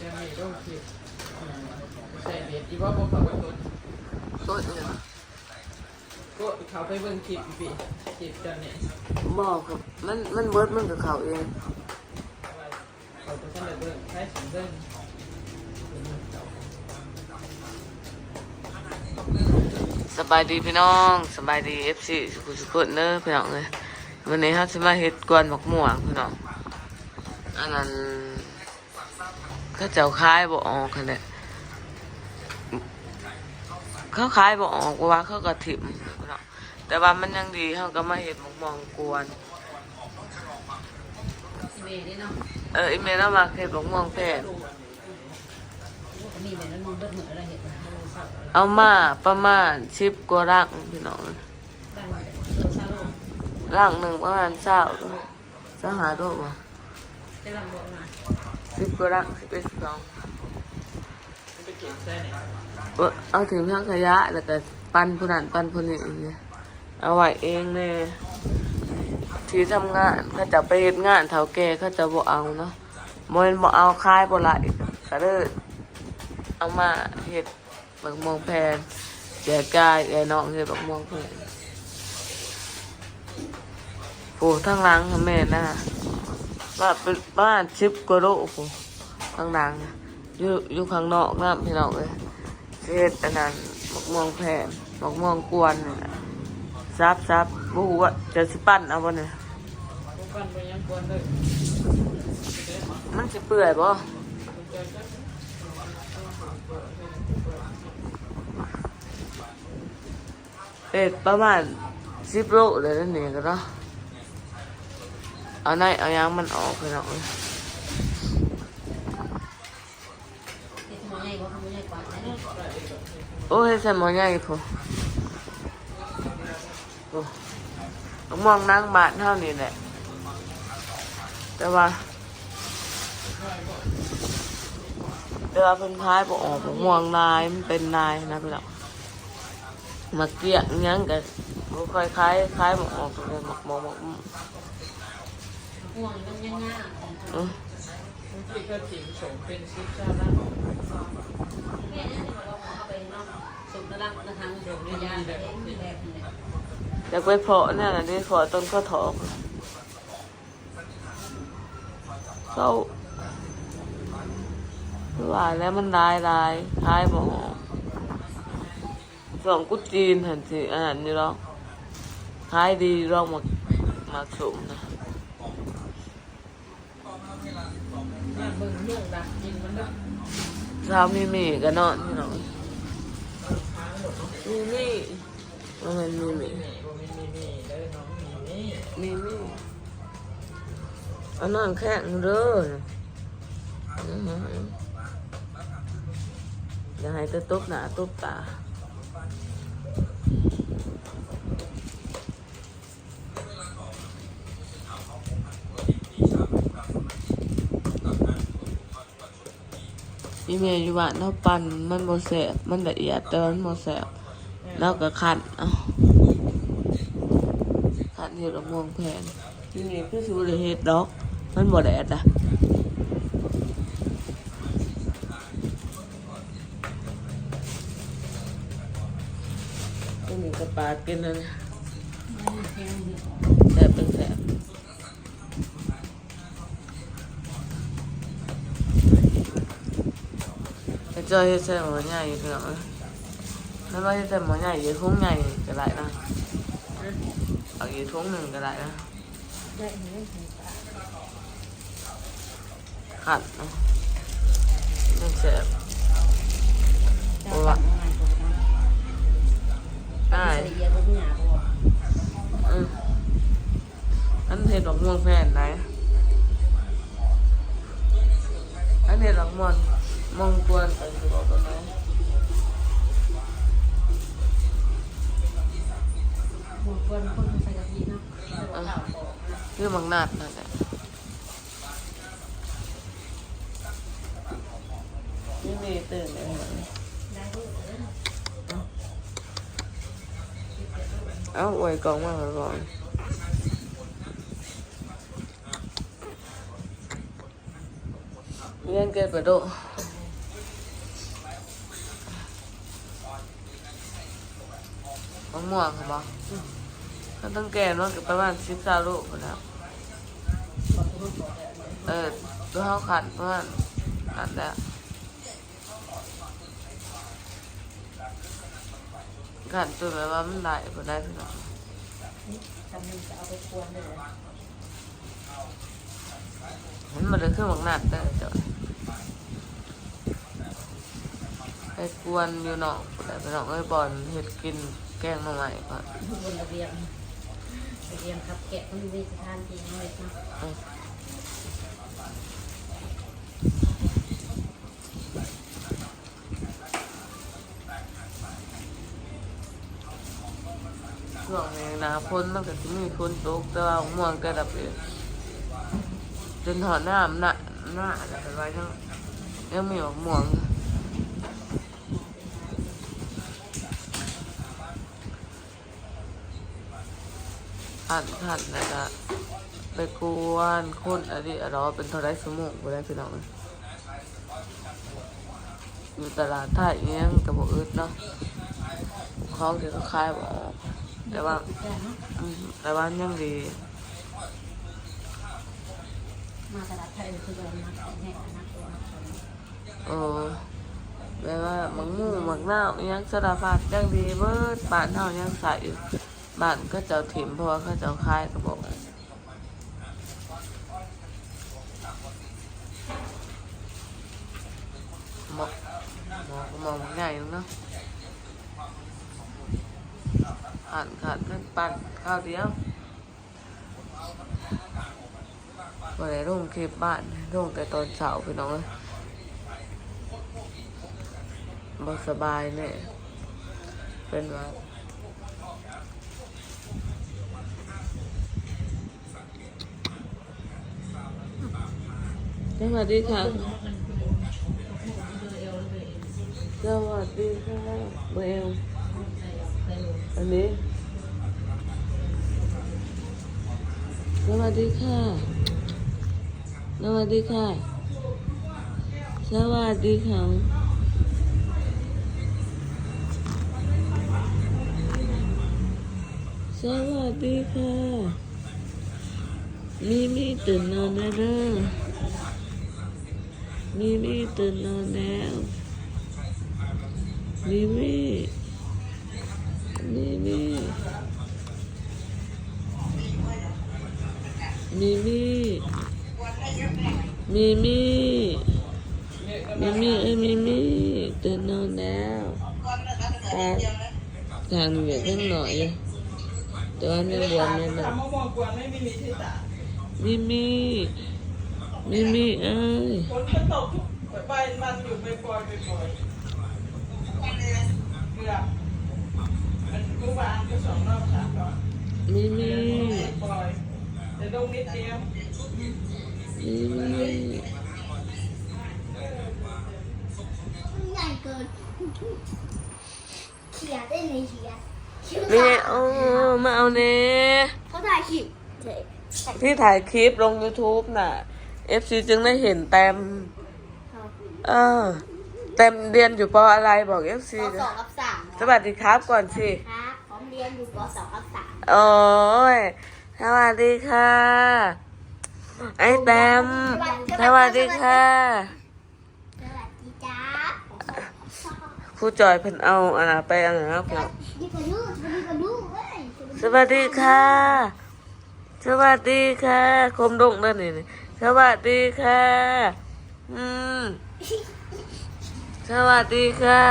จะมีโรคผิดใส่เบ็ดอีว่าพวกเขาไปต้นต้นเนี่ยก็เขาไปเบิ่งคลิปอีปีคลิปจันเนี่ยบอกครับมันมันเบิดมันกับเขาเองเขาไปท่านเบิ่งใช้สินเบิ่งสบายดีพี่น้องสบายดีเอฟซีสุขุสุขุนเนอะพี่น้องเลยวันนี้เขาจะมาเฮ็ดกวนหมกหมวงพี่น้องอันนั้น เขาเจ้าคายบ่ออกกันเลยเขาขายบ่ออกเพราะว่าเขาก็ถิ่มพี่น้องแต่ว่ามันยังดีเขาก็มาเฮ็ดหมกม่วงกวนเมย์นี่เนาะเอออีเมลเอามาเฮ็ดหมกม่วงแผ่นมีเมย์แล้วมองเบิดเหมือนอะไรเห็นไหมเอามาประมาณสิบกว่าร่างพี่น้องบ้านเราซาโลร่างหนึ่งประมาณเศร้าสหาโดวะ สิบกว่าร่างสิบเอ็ดสิบสองมันไปเก็บใส่เนี่ยเออเอาถึงทั้งขยะแล้วก็ปั้นผู้นั้นปั้นผู้นี้เนี่ยเอาไว้เองเนี่ยที่ทำงานเขาจะไปเฮ็ดงานเท่าแก่เขาจะบ่เอาเนาะบ่แม่นบ่เอาคายบ่ไหลก็เลยเอามาเฮ็ดบักม่วงแพนแจกจ่ายไอ้น้องเฮ็ดบักม่วงแพนโอ้ทั้งหลังค่ะแม่น่ะ ว่าเป็นบ้านชิบกว่าโลโอ้โหทั้งหลังน่ะอยู่อยู่ข้างนอกนะพี่น้องเอ้ยเฮ็ดอันนั้นบักม่วงแพนบักม่วงกวนนี่แหละซับซับบ่ฮู้ว่าจะสิปั้นเอาบ่เนี่ยพวกกันไปยังกวนเลยมันสิเปื่อยบ่เอ็ดประมาณสิบโลเลยนั่นเองก็เนาะ เอาไหนเอายางมันออกไปหน่อยเด็กมอใหญ่กว่าขโอ้ยใส่หมอใหญ่พอมองนั่งบาทเท่านี้แหละ แต่ว่าแต่ว่าเพิ่นพายบ่ออกมองลายมันเป็นลายนะพี่น้องมาเกลี้ยงยังกันบ่ค่อยคล้ายคล้ายบ่ออกเลยหมอกหมกหมก ห่วงมันยังง่ายเออมันคิดว่าถิ่มสมเป็นชิชาติแล้วแม่เนี่เราเอาไปเนาะสุกระลักระทังสุกระยานแบบนี้อยากไปเพาะเนี่ยนะนี่เพาะต้นข้าวถอกเขาว่าแล้วมันลายลายคล้ายบอกส่วนกุจีนหันสิอาหารนี่หรอกขายดีลองมามาสมนะ เนี่ยเบิ่งเรื่องดักกินมันแบบเช้ามีหมี่กันนอนพี่น้องมีหมี่ว่ามันมีหมี่นี่บ่มีมีมีเลยน้องมีนี่มีหมี่เอานอนแข็งเด้ออื้อหืออย่าให้ตะตุบหน้าตุบตา พี่เมย์อยู่บ้านเราปั่นมันโมแสบมันละเอียดแต่มันโมแสบแล้วก็ขันเอาขันเห็ดละม่วงแพงพี่เมย์คือสูเลยเห็ดดอก มันบ่แดดอะพี่เมย์ก็ปาดกินเลยแสบเป็นแสบ ไอ้จอยเฮ็ดใส่หมอใหญ่พี่น้องเอ้ยแล้วว่าเฮ็ดใส่หมอใหญ่อยู่ทุ่ง มองควนไปดูออกไปไหมมงกวนคนใส่กะทินะเรื่อมังนาดนั่นแหละนี่มีตื่นเลยเอ้าอวยกองมาก่อนเรียนเกินกระโดด มะม่วงเหรอก็ต้องแก่เนาะก็ประมาณสิบสาลูกนบอกเออตัวเขาขัดประมาณขัดแล้วขัดตัวแบบว่ามันไหลพอได้พี่น้องทำนึงมันมาเลยเครื่องหมักหนัดได้อจ้ะไปกวนอยู่เนาะแต่ไปหนองเอ้บอลเห็ดกิน แกงมาใหม่ก่อนบนระเบียงระเบียงครับแกะมันมีสถานที่น้อยนะเออช่วงนี้หนาฝนมันก็จะมีฝนตกแต่ว่าม่วงแต่ดับเองจนถอดหน้ำหน้าหน้าแล้วก็ว่ายังยังมีหมอกม่วง หันหันแล้วก็ไปกวนคนอันนี้เราเป็นเท่าไรสมองบ่ได้พี่น้องอยู่ตลาดไทยเนี้ยกับบ่อึดเนาะของที่เขาขายบอกแต่ว่าแต่ว่ายังดีมาตลาดไทยคือแบบนักแห่นักตัวนักคนเออแปลว่ามังมูหมักนาวยังสารพัดยังดีเบิร์ดบ้านเฮายังใส บ้านก็จ้าถิ่มเพราะว่าเขาจ้าขายก็บอกหมอกหมอกมองใหญ่เนาะหันขัดนั่นปั่นข้าวเดียวบ่ได้ลงคลิปบ้านลงแต่ตอนเช้าพี่น้องเอ้ยบ่สบายเนี่ยเป็นว่า สวัสดีค่ะ สวัสดีค่ะเบลอันนี้ สวัสดีค่ะ สวัสดีค่ะ สวัสดีค่ะสวัสดีค่ะมิมี่ตื่นนอนแล้วเด้อ Mimi từ nó nè Mimi Mimi Mimi Mimi Mimi ơi Mimi từ nó nè Ta Thằng Việt rất nổi Tụi anh em buồn nên là Mimi นบวมเนี่ยนะทำมะม่วงกวนไม่มีมีที่ตามิมีมิมิเอ้ยฝนก็ตกทุกใบมันอยู่ไปปล่อยไปปล่อยเกือบมันเมื่อวานก็สองรอบสามรอบมิมิปล่อยแต่ลงนิดเดียวมิมิใหญ่เกินเขียนได้ไหมเขียนแม่โอ้มาเอาเน่เขาถ่ายคลิปเฉยที่ถ่ายคลิปลง YouTube น่ะ FC จึงได้เห็นแต้มเออแต้มเรียนอยู่ปออะไรบอก FC ปสองกับสามสวัสดีครับก่อนสิครับผมเรียนอยู่ปสองกับสามโอ้ยสวัสดีค่ะ ไอ้แต้มสวัสดีค่ะสวัสดีจ้าครูจอยเพิ่นเอาอันน่ะไปอันนั้นครับดีกว่าลูกดีกว่าลูกเว้ยสวัสดีค่ะ สวัสดีค่ะ คมดงนั่นนี่ สวัสดีค่ะ อืม สวัสดีค่ะ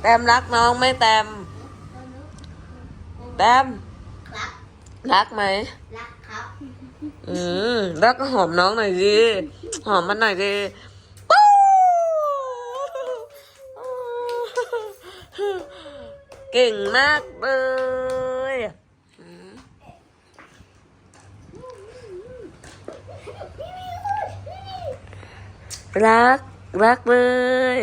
แต้มรักน้องไหมแต้มแต้มรักรักไหม รักครับ อืมรักก็หอมน้องหน่อยดิ หอมมันหน่อยดิปู๊เก่งมากเลยอืม รัก รักเลย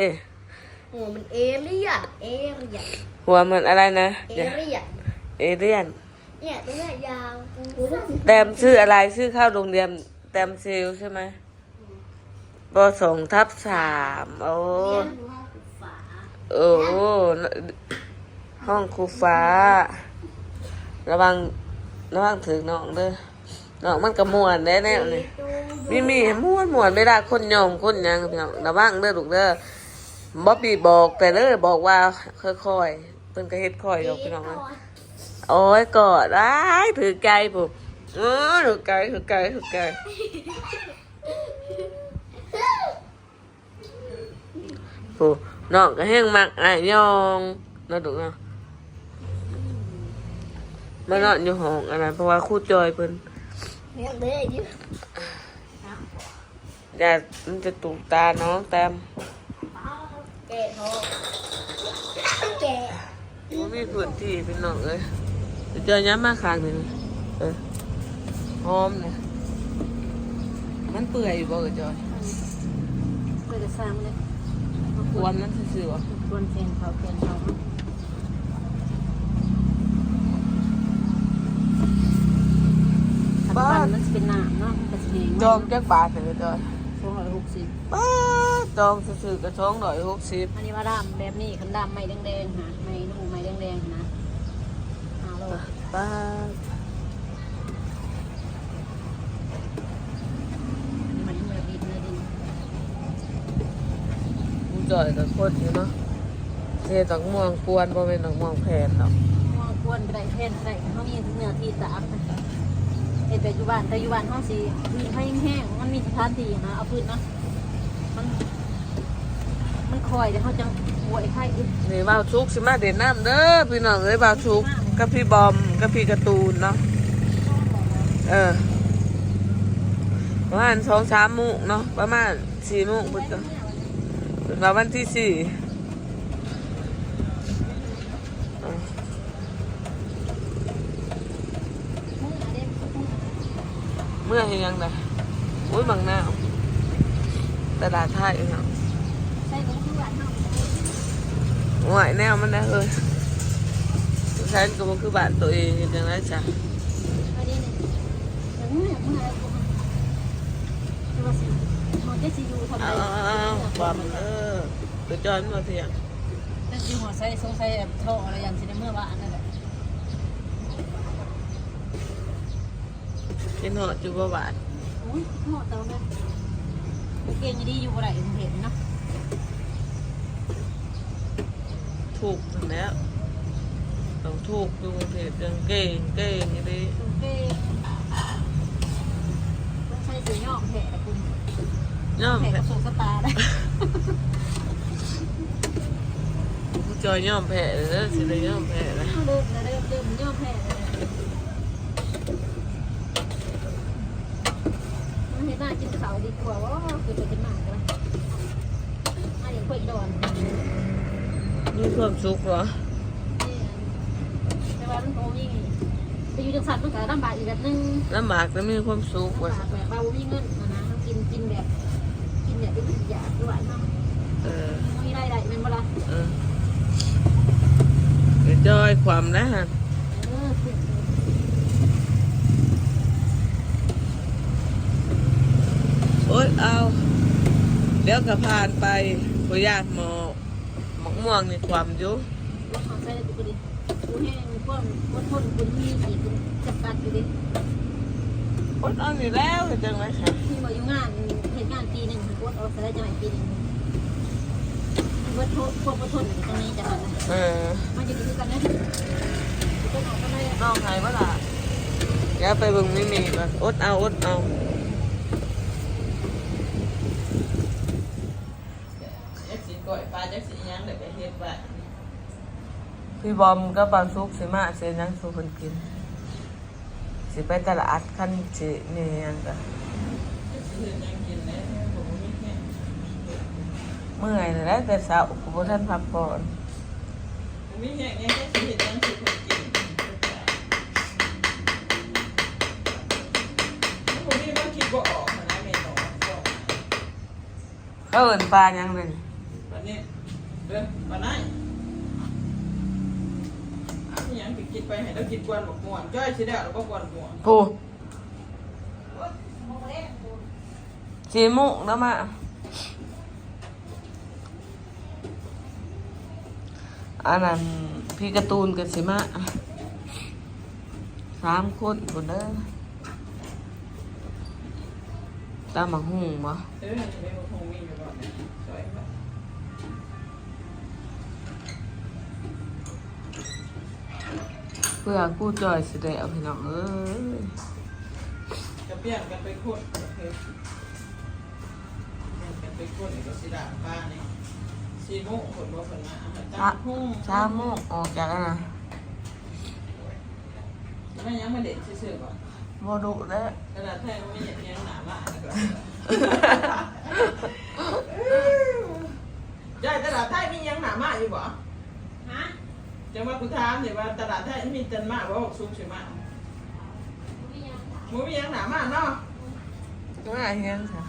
หัวมันเอเลี่ยนเอเลี่ยนหัวเหมือนอะไรนะ เอเลี่ยนเอเลียน เนี่ยตัวเนี้ยยาวแตมชื่ออะไรชื่อเข้าโรงเรียนแตมซิลใช่ไหมปสองทับสามโอ้เรียนอยู่ห้องศึกษาโอ้ห้องครูฟ้า ระวังระวังถึงน้องเด้อ น้องมันกระมวนได้แน่นี่มีมีม่วนม่วนเวลาคนยองคนยังพี่น้องระวังเด้อลูกเด้อบ๊อบบี้บอกแต่เด้อบอกว่าค่อยๆเพิ่นก็เฮ็ดค่อยอกพี่น้องนะโอ้ยกอดอ้ายถือไกลปุ๊บเออถือไกลถือไกลถือไกลปุ๊บน้องก็แห้งมักอ้ายยองเนาะลูกเนาะมานอนอยู่ห้องอันนั้นเพราะว่าครูจอยเพิ่น เรียนเลยอยู่อย่ามันจะตูกตาน้องแต้มแกะทองแกะมันมีพื้นที่เป็นน้องเลยเจอย้ำมาคางหนึ่งเออหอมเนี่ยมันเปื่อยอยู่บ่เออจอยเพื่อจะสร้างเลยควนมันซื่อๆวะควรเพียงเขาเพียงเขาปัจจุบันมันจะเป็นหนามเนาะมันก็ จะแห้งจองจักบาทเลยจอยสองร้อยหกสิบป้าจองซื่อๆกระช่องดอยหกสิบอันนี้ว่าดำแบบนี้คันดำไม่แดงๆนะไม่นุ่มไม่แดงๆนะห้าโลป้าอันนี้มันเมื่อดินเมื่อดินกูจอยกับคนอยู่เนาะเทดอกม่วงกวนบ่เป็นดอกม่วงแผ่นหรอกม่วงกวนไปได้เพ่นได้เขามีเนื้อที่ตากนะเห็นแต่อยู่บ้านแต่อยู่บ้านเขาสีมีให้แห้งๆมันมีสถานที่นะเอาพื้นเนาะมันมันคอยเดี๋ยวเขาจะหวยไข่อีกนี่บ่าวชุกสิมาเด่นน้ำเด้อพี่น้องเอ้ยบ่าวชุกกับพี่บอมกับพี่การ์ตูนเนาะเออประมาณสองสามมุกเนาะประมาณสี่มุกเพิ่นป็นว่าวันที่สี่เออ เมื่อเห็นยังไงอุ้ยบางหน้าตลาดไทยเนาะใช่ของที่บ้านเขาหวยแนวมันนะเอ้ยฉันก็คือบ้านตัวเองจังไดจ้ะอันนี้เนี่ยแต่เมื่อเมื่อแต่ว่ามันเออตัวจอนมาเถียงจะอยู่หัวไส้สงสัยแบบโทรอะไรอย่างสิในเมื่อวานนั่นแหละ กินหอดจุบหวานโอ้ยเหมาะแต่ว่าแบบเก่งดีอยู่อะไรเห็นเนาะถูกถึงแล้วต้องถูกดูเพจจังเก่งเก่งอย่างนี้โอเคต้องใช้เสียย่อมแผลคุณย่อมแผลแพ้กระโศกสตาร์ได้ผู้จอยย่อมแพ้เลยเด้อสิได้ย่อมแพ้เลยเริ่มนะเริ่มเริ่มย่อมแผลเลยมัน เห็นหน้ากินเขาดีกว่าว่าคือไปกินหมากกันอันนี้ค่อยดอนมีความสุขเหรอแต่ว่ามันโอ้ยไปอยู่จังสันมันก็ลำบากอีกแบบนึงลำบากแต่มีความสุขลำว่ะบากแบบว่าบ่มีเงินนะนะกินกินแบบ กินแบบเป็นอยากด้วยเนาะเออมีรายได้เป็นเวลาเออเดี๋ยวจอยความนะฮะ เออ โอ๊ยเอา เดี๋ยวก็ผ่านไปพยาธิหมอหมอกม่วงนี่ความอยู่รถของใส่ตุกดิกูแห้งกูกูทนกูมีอีกจับกัดอยู่ดิอดเอาอยู่แล้วเห็นจังไหมคะที่มาอยู่งานเหตุงานปีหนึ่งกูเอาใส่ได้จังปีหนึ่งว่าทนพวกว่าทนอยู่ตรงนี้จะมันเออมันจะดูกันนะก็หนอกันเลยน้องใครบ้าล่ะเดี๋ยวไปเบิ่งไม่มีก่อนอดเอาอดเอา จักสีก่อยปลา จักสียังเดี๋ยวไปเฮ็ดไว้พี่บอมก็บางซุกสิมาเสียยังสู่คนกิน สิไปตลาดขั้นสินี่ยังก็จักสีเฮ็ดยังกินแล้วผมบ่มีแค่เมื่อยแล้วแต่เช้าก็บ่ทันพักผ่อนผมมีแค่ยังจักสีเฮ็ดยังสิคนกินผมมีมาคิดบ่ออกนะแม่น้องบอกเขาเอิ้นปลายังนั่นวันนี้เด้ปานายอันนี้ยังไปกินไปให้เรากินกวนบอกมวนจ้อยสิได้เราก็กวนม่วนผู้สีมุกแล้วมาอันนั้นพี่การ์ตูนกับสิมาสามคนคนเด้อตามหงมะเออไม่หงมีอยู่ก่อนจ้อย พื่อกู้จอยสิได้เอาพี่น้องเอ้ยจะเปลี่ยนกันไปขุดโอเคเปลี่ยนกันไปขุดอีกก็สิดาป้านี่สีโมงคนบ่คนมาจ้าหุ่งชามโมกออกจากอันนะไม่ยังมาเด็ดซื่อๆก่อนบ่ดุแล้วกระดาษแท่งไม่เห็นยังหนามากก่อนยายกระดาษแท่งมียังหนามากอยู่บ่ฮะ จังว่ากูถามเนี่ยว่าตลาดแท้มีตันมากบ่าหกซุปใช่ไหมหมูมียังหนามากเนาะว่าเฮียนค่ะ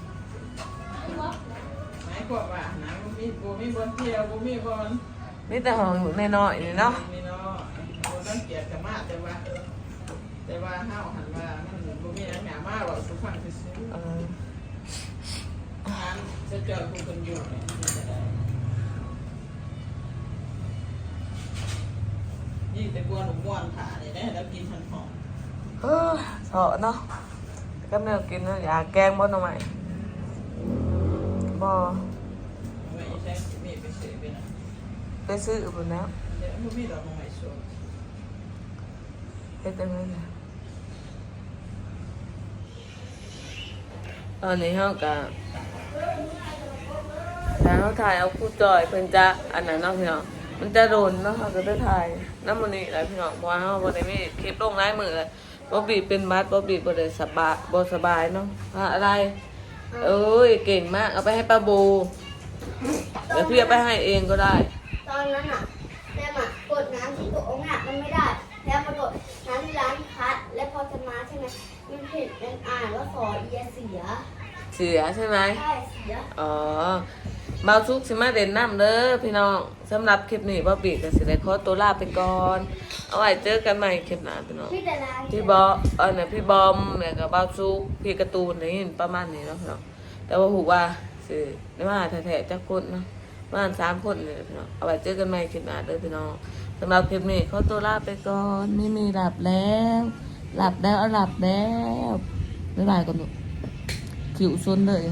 หมายความว่าหนังมีบ่มีบอลเที่ยวบ่มีบอลมีแต่ของอยู่น้อยนี่เนาะมีเนาะบ่ต้องเกลียดกันมากแต่ว่า แต่ว่าเฮาหันว่ามันบ่มียังหนามากหรอกสุฟังซื่อเออๆงานจะเจอผู้คนอยู่เนี่ย มันจะได้นี่แต่กวนหนูม่วนขาเนี่ยได้แล้วกินทันหอมเออเถาะเนาะก็แนวกินเนาะอยากแกงบ่หน่อไม้บ่ไม่ใช่มีไปซื้อไปนะไปซื้อพุ่นแล้วเดี๋ยวบ่มีดอกไม้สดเฮ็ดจังได๋ล่ะตอนนี้เฮาก็ถ้าเฮาถ่ายเอาคู่จอยเพิ่นจะอันนั้นเนาะพี่น้อง มันจะโดนเนาะเฮาก็ได้ถ่ายนำมื้อนี้แหละพี่น้องเพราะว่าเฮาบ่ได้มีคลิปลงหลายมื้อเลยบ่บีเป็นบัดบ่บีบ่ได้สบายบ่สบายเนาะว่าอะไร เอ้ยเก่งมากเอาไปให้ป้าโบเดี๋ยวพี่เอาไปให้เองก็ได้ ตอนนั้นอะแม่มากดน้ำที่ตัวองค์หักมันไม่ได้ แล้วมากดน้ำที่ร้านพัดแล้วพอจะมาใช่ไหมมันผิดมันอ่านว่าขอเอียเสีย เสียใช่ไหมใช่เสียอ๋อ มาซุกสิมาเด่นน้ำเด้อพี่น้องสำหรับคลิปนี้บ่บีก็สิได้ขอตัวลาไปก่อน เอาไว้เจอกันใหม่คลิปหน้าพี่น้อง พี่แต่ร้านพี่บอเออเนี่ยพี่บอมเนี่ยกับบ้าวซุกพี่การ์ตูนนี่ประมาณนี้เนาะพี่น้อง แต่ว่าหูว่าสิได้มาแท้ๆจักคนเนาะประมาณสามคนเนี่ยพี่น้อง เอาไว้เจอกันใหม่คลิปหน้าเด้อพี่น้องสำหรับคลิปนี้ขอตัวลาไปก่อนไม่มีหลับแล้ว หลับแล้วเอาหลับแล้วบ๊ายบายก่อนหนูขิวซนเลย